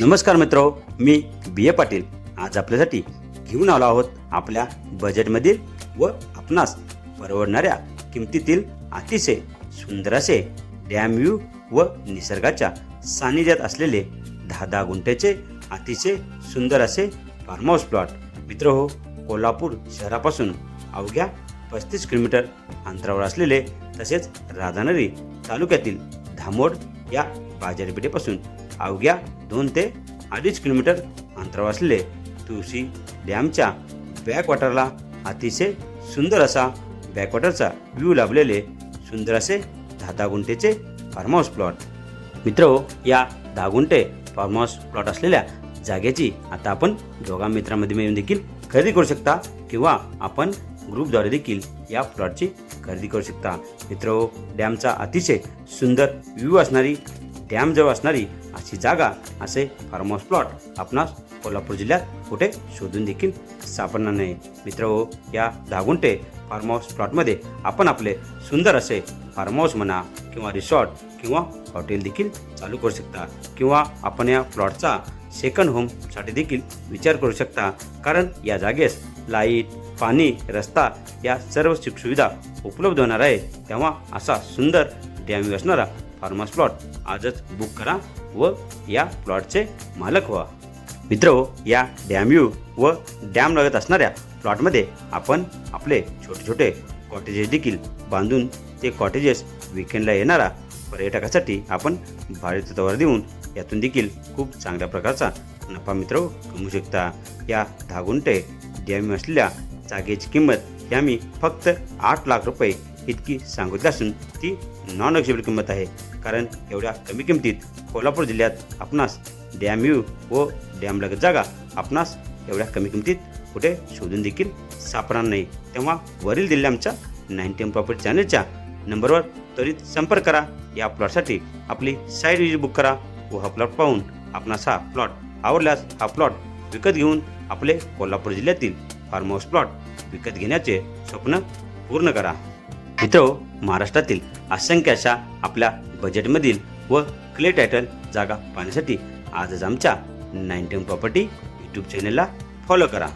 नमस्कार मित्रो मी बी ए पाटील. आज आपल्यासाठी घेऊन आलो आहोत आपल्या बजेटमधील व आपणास परवडणाऱ्या किमतीतील अतिशय सुंदर असे डॅम व्ह्यू व निसर्गाच्या सानिध्यात असलेले दहा दहा गुंठ्याचे अतिशय सुंदर असे फार्म हाऊस प्लॉट मित्र हो कोल्हापूर शहरापासून अवघ्या पस्तीस किलोमीटर अंतरावर असलेले तसेच राधानगरी तालुक्यातील धामोड या बाजारपेठेपासून अवघ्या दोन ते अडीच किलोमीटर अंतरावर असलेले तुळशी डॅमच्या बॅकवॉटरला अतिशय सुंदर असा बॅकवॉटरचा व्ह्यू लाभलेले सुंदर असे दहा दहा गुंठेचे फार्म हाऊस प्लॉट. मित्र हो, या दहा गुंठे फार्म हाऊस प्लॉट असलेल्या जागेची आता आपण दोघा मित्रांमध्ये मिळून देखील खरेदी करू शकता किंवा आपण ग्रुपद्वारे देखील या प्लॉटची खरेदी करू शकता. मित्र हो, डॅमचा अतिशय सुंदर व्ह्यू असणारी डॅमजवळ असणारी अशी जागा असे फार्म हाऊस प्लॉट आपणास कोल्हापूर जिल्ह्यात कुठे शोधून देखील सापडणार नाही. मित्र हो, या धागुंटे गुंठे फार्म हाऊस प्लॉटमध्ये आपण आपले सुंदर असे फार्म हाऊस म्हणा किंवा रिसॉर्ट किंवा हॉटेल देखील चालू करू शकता किंवा आपण या प्लॉटचा सेकंड होमसाठी देखील विचार करू शकता. कारण या जागेस लाइट पाणी रस्ता या सर्व सुखसुविधा उपलब्ध होणार आहे. तेव्हा असा सुंदर डॅम असणारा फार्मर्स प्लॉट. आजच बुक करा व या प्लॉटचे मालक व्हा. मित्र हो, या डॅम व डॅम लगत असणाऱ्या प्लॉटमध्ये आपण आपले छोटे छोटे कॉटेजेस देखील बांधून ते कॉटेजेस विकेंडला येणारा पर्यटकासाठी आपण भाडेतत्वावर देऊन यातून देखील खूप चांगल्या प्रकारचा नफा मित्र हो, कमवू शकता. या दहा गुंठे असलेल्या जागेची किंमत ही आम्ही फक्त आठ लाख रुपये इतकी सांगितली असून ती नॉन एक्झिबल किंमत आहे. कारण एवढ्या कमी किमतीत कोल्हापूर जिल्ह्यात आपणास डॅम यू व डॅमलगत जागा आपणास एवढ्या कमी किमतीत कुठे शोधून देखील सापडणार नाही. तेव्हा वरील दिलेल्या आमच्या नाईन्टीन प्रॉपर्टी चॅनलच्या नंबरवर त्वरित संपर्क करा. या प्लॉटसाठी आपली साईड विजिट बुक करा व हा प्लॉट पाहून आपणास हा प्लॉट आवडल्यास हा प्लॉट विकत घेऊन आपले कोल्हापूर जिल्ह्यातील फार्म हाऊस प्लॉट विकत घेण्याचे स्वप्न पूर्ण करा. मित्र महाराष्ट्रातील असंख्य अशा आपल्या बजेटमधील व क्ले टायटल जागा पाहण्यासाठी आजच आमच्या नाईन टेन प्रॉपर्टी यूट्यूब चॅनलला फॉलो करा.